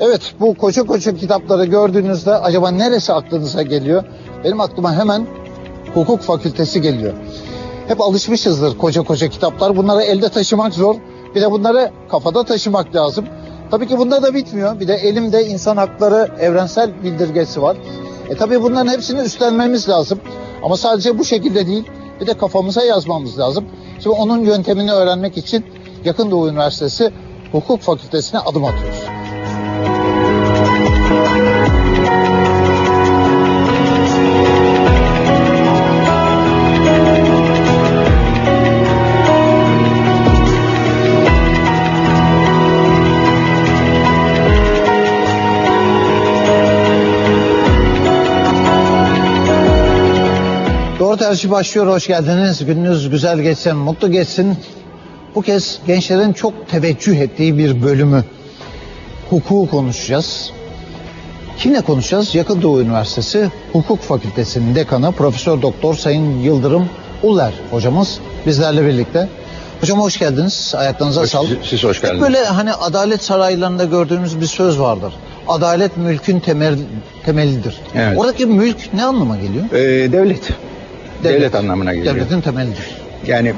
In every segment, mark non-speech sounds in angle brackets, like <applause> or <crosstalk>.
Evet bu koca koca kitapları gördüğünüzde acaba neresi aklınıza geliyor? Benim aklıma hemen hukuk fakültesi geliyor. Hep alışmışızdır koca koca kitaplar. Bunları elde taşımak zor. Bir de bunları kafada taşımak lazım. Tabii ki bunda da bitmiyor. Bir de elimde insan hakları evrensel bildirgesi var. E tabii bunların hepsini üstlenmemiz lazım. Ama sadece bu şekilde değil. Bir de kafamıza yazmamız lazım. Şimdi onun yöntemini öğrenmek için Yakın Doğu Üniversitesi Hukuk Fakültesine adım atıyoruz. Doğru tercih başlıyor. Hoş geldiniz. Gününüz güzel geçsin, mutlu geçsin. Bu kez gençlerin çok teveccüh ettiği bir bölümü hukuku konuşacağız. Kimle konuşacağız? Yakın Doğu Üniversitesi Hukuk Fakültesi'nin dekanı Profesör Doktor Sayın Yıldırım Uller hocamız bizlerle birlikte. Hocam hoş geldiniz. Ayaklarınıza Hoş- sağlık. siz- hoş Hep geldiniz. Böyle hani adalet saraylarında gördüğümüz bir söz vardır. Adalet mülkün temel, temelidir. Evet. Oradaki mülk ne anlama geliyor? Ee, devlet. Devlet. anlamına geliyor. Devletin temelidir. Yani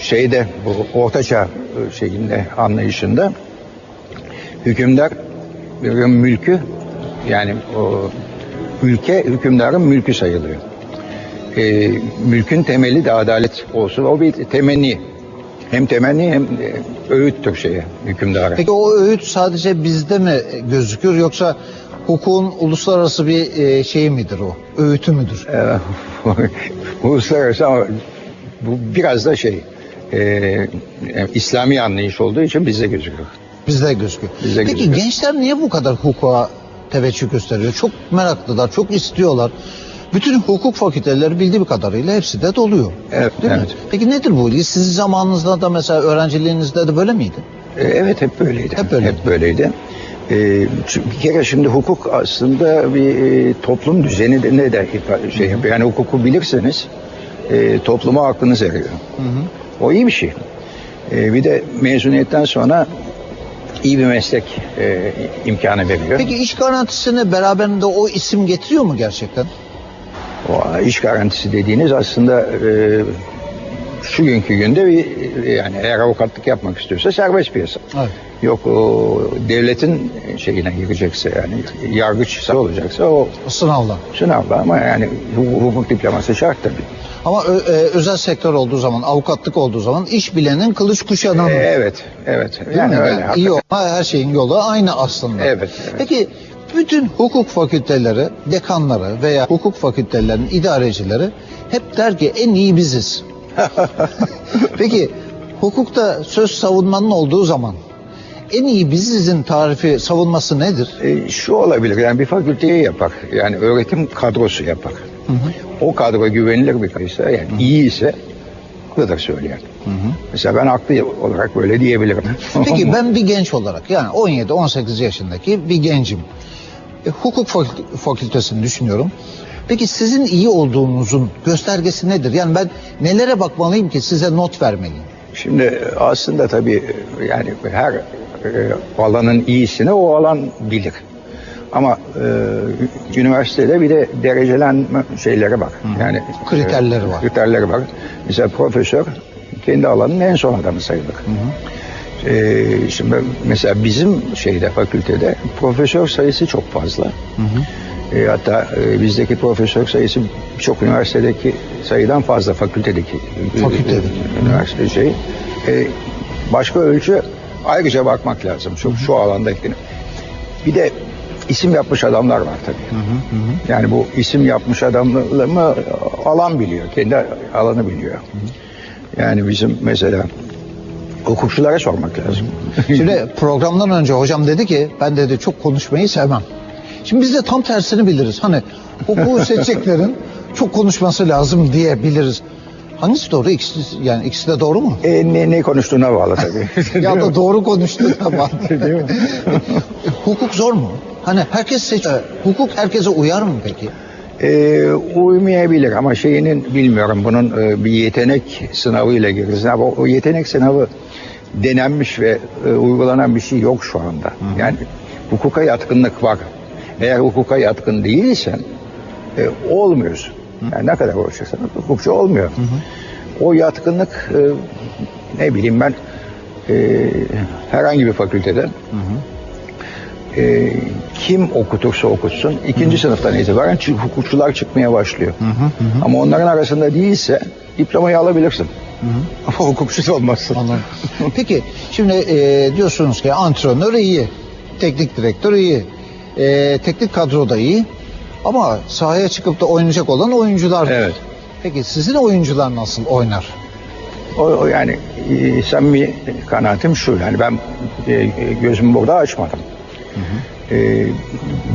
şeyde bu ortaçağ e, şeyinde anlayışında hükümdar mülkü yani o ülke hükümdarın mülkü sayılıyor. Ee, mülkün temeli de adalet olsun. O bir temenni. Hem temenni hem öğüttür şeye hükümdara. Peki o öğüt sadece bizde mi gözükür yoksa hukukun uluslararası bir e, şeyi midir o? Öğütü müdür? Ee, <laughs> uluslararası ama bu biraz da şey e, e, İslami anlayış olduğu için bizde gözüküyor. Bizde gözüküyor. Bizde Peki gözüküyor. gençler niye bu kadar hukuka teveccüh gösteriyor? Çok meraklılar, çok istiyorlar. Bütün hukuk fakülteleri bildiğim kadarıyla hepsi de doluyor. Evet, Değil mi? evet. Peki nedir bu? Sizin zamanınızda da mesela öğrenciliğinizde de böyle miydi? E, Evet hep böyleydi. Hep böyle. Hep böyleydi. E, çünkü bir kere şimdi hukuk aslında bir e, toplum düzeni de ne de ifa- şey yapıyor. Yani hukuku bilirseniz e, topluma aklınız eriyor. O iyi bir şey. E, bir de mezuniyetten sonra iyi bir meslek e, imkanı veriyor. Peki iş garantisini beraberinde o isim getiriyor mu gerçekten? O iş garantisi dediğiniz aslında e, şu günkü günde bir yani eğer avukatlık yapmak istiyorsa serbest piyasa. Evet. Yok o devletin şeyine girecekse yani yargıç olacaksa o Sınavla. sınavda ama yani hu- hukuk diploması şart tabii. Ama ö- e, özel sektör olduğu zaman, avukatlık olduğu zaman iş bilenin kılıç kuşananı. E, evet, evet. Değil Yani mi? öyle. Hakikaten. iyi olma her şeyin yolu aynı aslında. Evet, evet. Peki bütün hukuk fakülteleri, dekanları veya hukuk fakültelerinin idarecileri hep der ki en iyi biziz. <laughs> Peki hukukta söz savunmanın olduğu zaman en iyi bizizin tarifi savunması nedir? E, şu olabilir yani bir fakülteyi yapar. Yani öğretim kadrosu yapar. O kadro güvenilir bir kadroysa yani iyi ise kadar söyleyen. Mesela ben haklı olarak böyle diyebilirim. <laughs> Peki ben bir genç olarak yani 17-18 yaşındaki bir gencim. E, hukuk fakü- fakültesini düşünüyorum. Peki sizin iyi olduğunuzun göstergesi nedir? Yani ben nelere bakmalıyım ki size not vermeliyim? Şimdi aslında tabii yani her e, alanın iyisini o alan bilir. Ama e, üniversitede bir de derecelenme şeyleri var. Yani Kriterleri var. Kriterleri var. Mesela profesör kendi alanının en son adamı sayılır. E, şimdi mesela bizim şeyde fakültede profesör sayısı çok fazla. E, hatta e, bizdeki profesör sayısı birçok üniversitedeki sayıdan fazla fakültedeki e, Fakültedeki. e, üniversite şey. E, başka ölçü ayrıca bakmak lazım şu, şu alandaki. Bir de isim yapmış adamlar var tabii. Yani bu isim yapmış adamlarımı alan biliyor. Kendi alanı biliyor. Yani bizim mesela hukukçulara sormak lazım. Şimdi programdan önce hocam dedi ki ben dedi çok konuşmayı sevmem. Şimdi biz de tam tersini biliriz. Hani hukuku <laughs> seçeceklerin çok konuşması lazım diye biliriz. Hangisi doğru? İkisi, yani ikisi de doğru mu? E, ne, ne konuştuğuna bağlı tabii. <laughs> ya da doğru konuştuğuna bağlı. <laughs> Hukuk zor mu? Hani herkes seç hukuk herkese uyar mı peki? Ee, uymayabilir ama şeyinin bilmiyorum bunun e, bir yetenek sınavıyla gireriz. Ama o, yetenek sınavı denenmiş ve e, uygulanan bir şey yok şu anda. Yani hukuka yatkınlık var. Eğer hukuka yatkın değilsen e, olmuyorsun. Yani ne kadar uğraşırsan hukukçu olmuyor. O yatkınlık e, ne bileyim ben e, herhangi bir fakültede e, kim okutursa okutsun ikinci sınıftan itibaren hukukçular çıkmaya başlıyor. Ama onların arasında değilse diplomayı alabilirsin. Ama hukukçu da olmazsın. Anladım. Peki şimdi e, diyorsunuz ki antrenör iyi, teknik direktör iyi, e, teknik kadro da iyi ama sahaya çıkıp da oynayacak olan oyuncular. Evet. Peki sizin oyuncular nasıl oynar? O, o yani e, samimi kanaatim şu yani ben e, gözümü burada açmadım. E,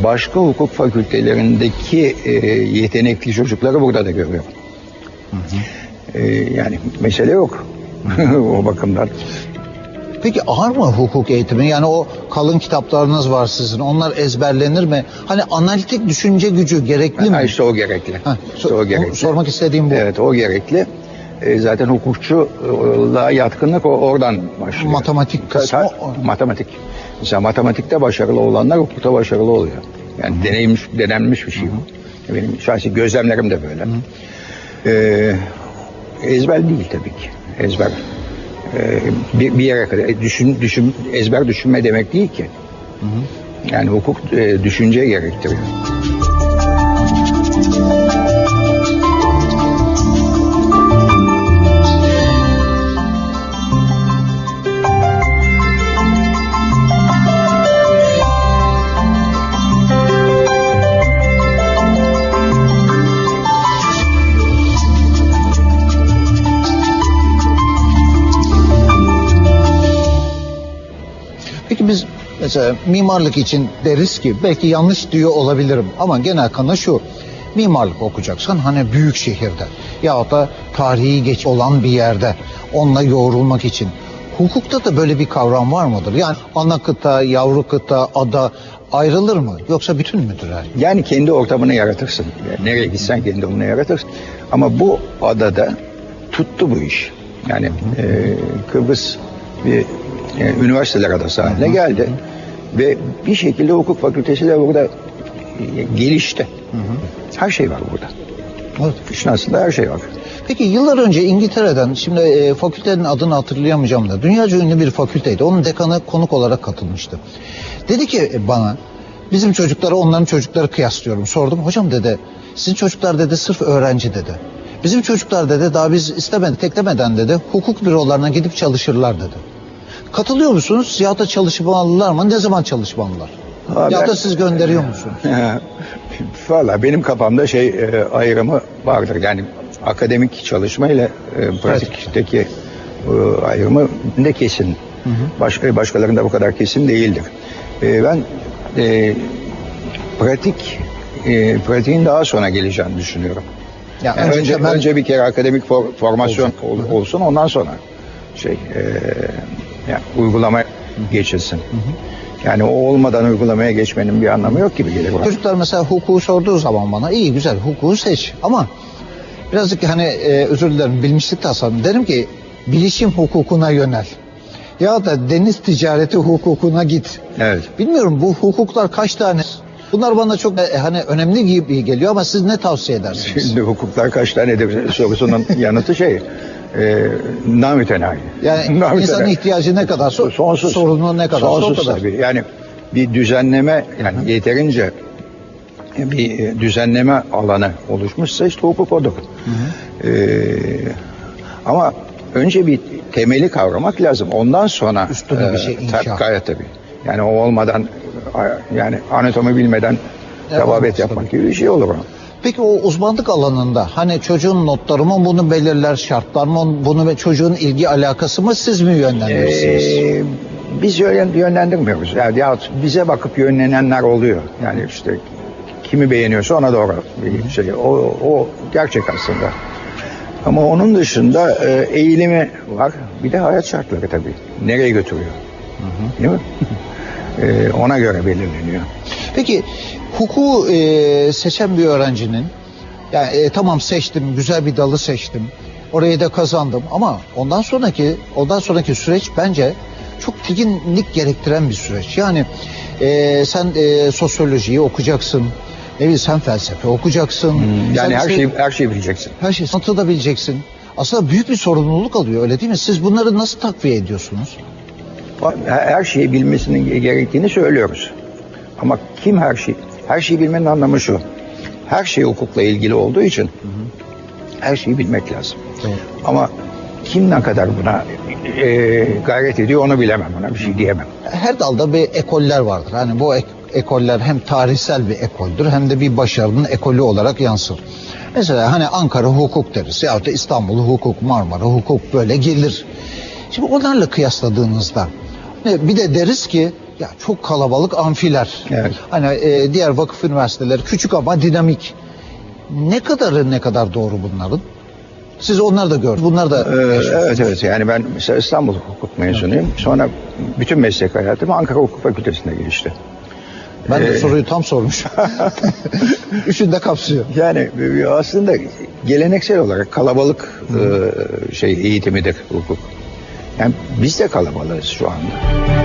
başka hukuk fakültelerindeki e, yetenekli çocukları burada da görüyorum. E, yani mesele yok <laughs> o bakımdan. Peki ağır mı hukuk eğitimi? Yani o kalın kitaplarınız var sizin. Onlar ezberlenir mi? Hani analitik düşünce gücü gerekli Ha, mi? işte o gerekli. Ha, İşte o gerekli. sormak istediğim bu. Evet o gerekli. E, zaten hukukçuluğa yatkınlık o oradan başlıyor. Matematik kısmı ta- matematik. Mesela matematikte başarılı olanlar hukukta başarılı oluyor. Yani deneyimmiş, denenmiş bir şey bu. Benim şahsi gözlemlerim de böyle. E, ezber değil tabii ki. Ezber e, bir, bir yere kadar e, düşün, düşün, ezber düşünme demek değil ki. Yani hukuk e, düşünce gerektiriyor. Mesela mimarlık için deriz ki belki yanlış diyor olabilirim ama genel kanı şu. Mimarlık okuyacaksan hani büyük şehirde ya da tarihi geç olan bir yerde onunla yoğrulmak için. Hukukta da böyle bir kavram var mıdır? Yani ana kıta, yavru kıta, ada ayrılır mı? Yoksa bütün müdür? her? Yani kendi ortamını yaratırsın. Yani nereye gitsen kendi ortamını yaratırsın. Ama bu adada tuttu bu iş. Yani e, Kıbrıs bir e, üniversiteler adası haline geldi. Ve bir şekilde hukuk fakültesi de burada gelişti. Her şey var burada. Evet. İşin aslında her şey var. Peki yıllar önce İngiltere'den şimdi e, fakültenin adını hatırlayamayacağım da dünyaca ünlü bir fakülteydi. Onun dekanı konuk olarak katılmıştı. Dedi ki e, bana bizim çocukları onların çocukları kıyaslıyorum. Sordum hocam dedi sizin çocuklar dedi sırf öğrenci dedi. Bizim çocuklar dedi daha biz istemedik teklemeden dedi hukuk bürolarına gidip çalışırlar dedi. Katılıyor musunuz? Ya da çalışmalılar mı? Ne zaman çalışmalılar? Ya ben- da siz gönderiyor <laughs> musunuz? <laughs> Valla benim kafamda şey e, ayrımı vardır. Yani akademik çalışma ile e, pratikteki e, ayrımı ne kesin. Başka başkalarında bu kadar kesin değildir. E, ben e, pratik e, pratiğin daha sonra geleceğini düşünüyorum. Ya Yani önce temel- önce bir kere akademik for- formasyon Olacak. ol- olsun ondan sonra şey e, yani uygulama geçilsin. Yani o olmadan uygulamaya geçmenin bir anlamı yok gibi gelir. Çocuklar mesela hukuku sorduğu zaman bana iyi güzel hukuku seç ama birazcık hani e, özür dilerim bilmişlik tasarım derim ki bilişim hukukuna yönel. Ya da deniz ticareti hukukuna git. Evet. Bilmiyorum bu hukuklar kaç tane? Bunlar bana çok e, hani önemli gibi geliyor ama siz ne tavsiye edersiniz? Şimdi hukuklar kaç tanedir sorusunun yanıtı şey e, namütenahi. Yani <laughs> Namütenahi. insanın ihtiyacı ne kadar sonsuz. sorunu ne kadar Sonsuz kadar. tabii. Yani bir düzenleme yani yeterince bir e, düzenleme alanı oluşmuşsa işte hukuk odur. Ee, ama önce bir temeli kavramak lazım. Ondan sonra Üstüne bir şey inşa. tabii, gayet tabii. Yani o olmadan yani anatomi bilmeden Evet, tababet yapmak gibi bir şey olur o. Peki o uzmanlık alanında hani çocuğun notları mı bunu belirler, şartlar mı bunu ve çocuğun ilgi alakası mı siz mi yönlendirirsiniz? Ee, biz yön- yönlendirmiyoruz. Yani yahut bize bakıp yönlenenler oluyor. Yani işte kimi beğeniyorsa ona doğru bir şey. O, o gerçek aslında. Ama onun dışında e, eğilimi var. Bir de hayat şartları tabii. Nereye götürüyor? Değil mi? <laughs> E, ona göre belirleniyor. Peki hukuku e, seçen bir öğrencinin yani e, tamam seçtim, güzel bir dalı seçtim. Orayı da kazandım ama ondan sonraki ondan sonraki süreç bence çok teginlik gerektiren bir süreç. Yani e, sen e, sosyolojiyi okuyacaksın. Ne bileyim sen felsefe okuyacaksın. Hmm, Sen Yani her işte- şeyi her şeyi bileceksin. her şeyi sanatı da bileceksin. Aslında büyük bir sorumluluk alıyor öyle değil mi? Siz bunları nasıl takviye ediyorsunuz? Her her şeyi bilmesinin gerektiğini söylüyoruz. Ama kim her şey? Her şeyi bilmenin anlamı şu. Her şey hukukla ilgili olduğu için her şeyi bilmek lazım. Ama kim ne kadar buna e, gayret ediyor onu bilemem. Ona bir şey diyemem. Her dalda bir ekoller vardır. Hani bu ek- ekoller hem tarihsel bir ekoldür hem de bir başarının ekolü olarak yansır. Mesela hani Ankara hukuk deriz ya da İstanbul hukuk, Marmara hukuk böyle gelir. Şimdi onlarla kıyasladığınızda bir de deriz ki ya çok kalabalık amfiler. Evet. Hani e, diğer vakıf üniversiteleri küçük ama dinamik. Ne kadarı ne kadar doğru bunların? Siz onları da gördünüz. Bunlar da Ee, evet evet yani ben mesela İstanbul hukuk mezunuyum. Sonra bütün meslek hayatım Ankara Hukuk Fakültesi'nde geçti. Ben de Ee, soruyu tam sormuşum. <laughs> <laughs> Üçünü de kapsıyor. Yani e, aslında geleneksel olarak kalabalık e, şey eğitimidir hukuk. Yani biz de kalabalığız şu anda.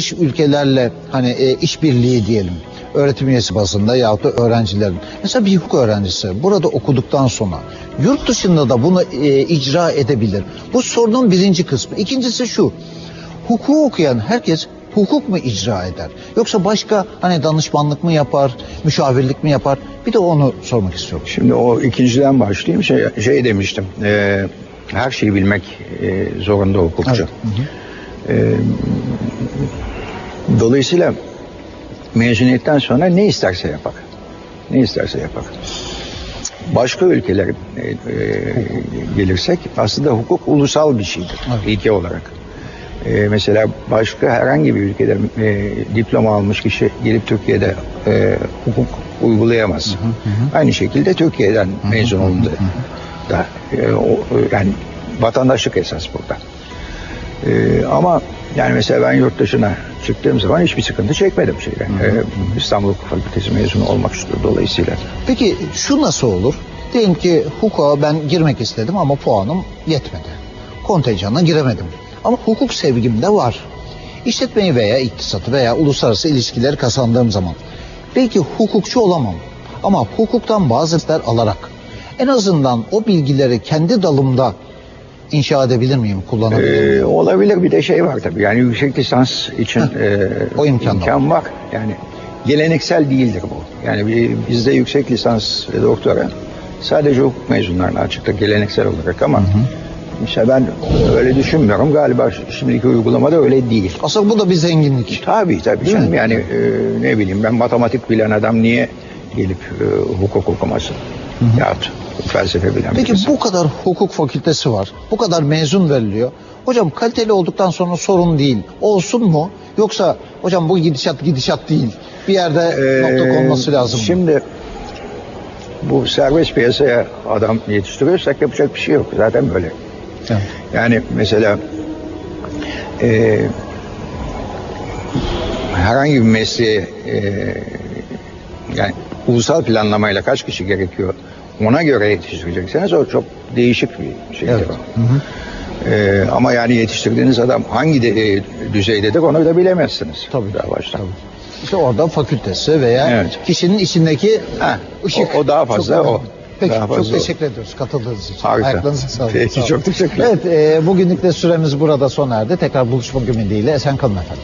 Dış ülkelerle hani e, işbirliği diyelim. Öğretim üyesi bazında yahut da öğrencilerin. Mesela bir hukuk öğrencisi burada okuduktan sonra yurt dışında da bunu e, icra edebilir. Bu sorunun birinci kısmı. İkincisi şu. Hukuku okuyan herkes hukuk mu icra eder? Yoksa başka hani danışmanlık mı yapar, müşavirlik mi yapar? Bir de onu sormak istiyorum. Şimdi o ikinciden başlayayım. Şey, şey demiştim. e, her şeyi bilmek e, zorunda hukukçu. E, dolayısıyla mezuniyetten sonra ne isterse yapar. Ne isterse yapar. Başka ülkelere e, e, gelirsek aslında hukuk ulusal bir şeydir Evet. ilke olarak. E, mesela başka herhangi bir ülkede e, diploma almış kişi gelip Türkiye'de e, hukuk uygulayamaz. Aynı şekilde Türkiye'den mezun olundu da e, o, yani vatandaşlık esas burada. E, ama yani mesela ben yurt dışına çıktığım zaman hiçbir sıkıntı çekmedim şeyden. E, İstanbul Hukuk Fakültesi mezunu olmak dolayısıyla. Peki şu nasıl olur? Diyelim ki hukuka ben girmek istedim ama puanım yetmedi. Kontenjana giremedim. Ama hukuk sevgim de var. İşletmeyi veya iktisatı veya uluslararası ilişkileri kazandığım zaman belki hukukçu olamam. Ama hukuktan bazı dersler alarak en azından o bilgileri kendi dalımda inşa edebilir miyim, kullanabilir miyim? Ee, olabilir bir de şey var tabii yani yüksek lisans için e, o imkan imkan var. Yani geleneksel değildir bu. Yani bizde yüksek lisans doktora sadece hukuk mezunlarına açıkta geleneksel olarak ama işte ben öyle düşünmüyorum. Galiba şimdiki uygulamada öyle değil. Aslında bu da bir zenginlik. Tabii tabii Değil mi? canım yani e, ne bileyim ben matematik bilen adam niye gelip e, hukuk okumasın? Yahut felsefe bilen Peki birisi. bu kadar hukuk fakültesi var. Bu kadar mezun veriliyor. Hocam kaliteli olduktan sonra sorun değil. Olsun mu? Yoksa hocam bu gidişat gidişat değil. Bir yerde Ee, nokta konması lazım. mı? Şimdi bu serbest piyasaya adam yetiştiriyorsak yapacak bir şey yok. Zaten böyle. Evet. Yani mesela e, herhangi bir mesleğe e, yani ulusal planlamayla kaç kişi gerekiyor ona göre yetiştirecekseniz o çok değişik bir şeydir. Evet. o. E, ama yani yetiştirdiğiniz adam hangi de, e, düzeydedir onu da bilemezsiniz. Tabii. Daha baştan. Tabii. İşte orada fakültesi veya Evet. kişinin içindeki Ha, ışık. o- o daha fazla, Çok önemli. o. Peki Daha çok teşekkür ediyoruz katıldığınız için. Harika. Ayaklarınıza sağlık. Peki, Sağ olun. çok teşekkürler. Evet e, bugünlük de süremiz burada sona erdi. Tekrar buluşmak ümidiyle esen kalın efendim.